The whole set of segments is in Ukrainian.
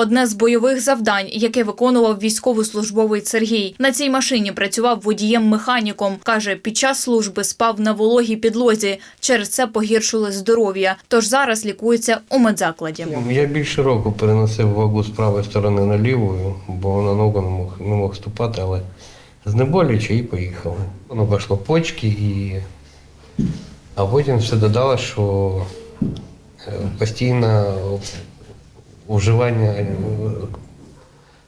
одне з бойових завдань, яке виконував військовослужбовець Сергій. На цій машині працював водієм-механіком. Каже, під час служби спав на вологій підлозі. Через це погіршилось здоров'я. Тож зараз лікується у медзакладі. Я більше року переносив вагу з правої сторони на ліву, бо на ногу не мог, не мог ступати, але знеболюючи і поїхав. Воно пішло почки і. А потім все додало, що е, постійне вживання е,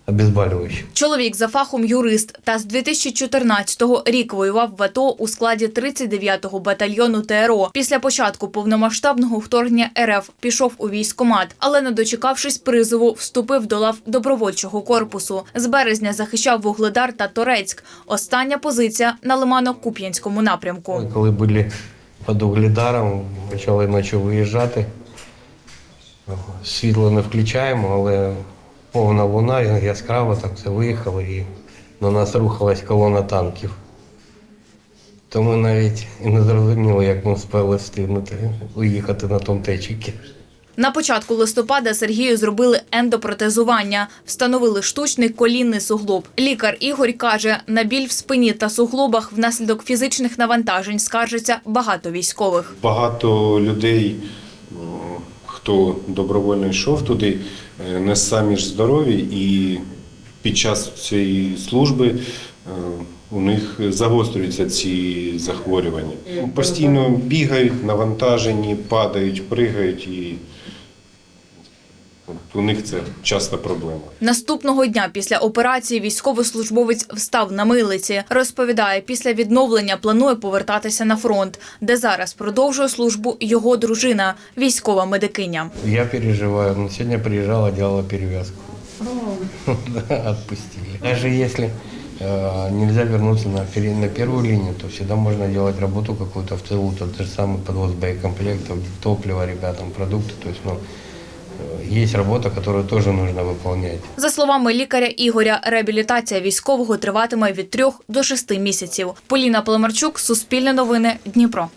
обезболюючих. Чоловік за фахом юрист та з 2014-го рік воював в АТО у складі 39-го батальйону ТРО. Після початку повномасштабного вторгнення РФ пішов у військкомат, але не дочекавшись призову, вступив до лав добровольчого корпусу. З березня захищав Вугледар та Торецьк. Остання позиція на Лимано-Куп'янському напрямку. Коли були під Угледаром, почали ночі виїжджати. Світло не включаємо, але повна луна, яскраво так все виїхало і на нас рухалась колона танків. То ми навіть і не зрозуміли, як ми встигли встигнути уїхати на том течіки. На початку листопада Сергію зробили ендопротезування, встановили штучний колінний суглоб. Лікар Ігор каже, на біль в спині та суглобах внаслідок фізичних навантажень скаржиться багато військових. Багато людей, хто добровольно йшов туди, е, не самі ж здорові, і під час цієї служби е, у них загострюються ці захворювання. Постійно бігають, навантажені, падають, пригають, і от у них це часто проблема. Наступного дня після операції військовослужбовець встав на милиці. Розповідає, після відновлення планує повертатися на фронт, де зараз продовжує службу його дружина, військова медикиня. Я переживаю. Но сегодня приезжала, делала перевязку. Да, Отпустили. Даже если э, нельзя вернуться на, пер- на первую линию, то всегда можно делать работу какую-то в тылу, тот же самый подвоз боекомплектов, топлива ребятам, продукты. То есть, ну, э, есть работа, которую тоже нужно выполнять. За словами лікаря Ігоря, реабілітація військового триватиме від трьох до шести місяців. Поліна Полемарчук, Суспільне новини, Дніпро.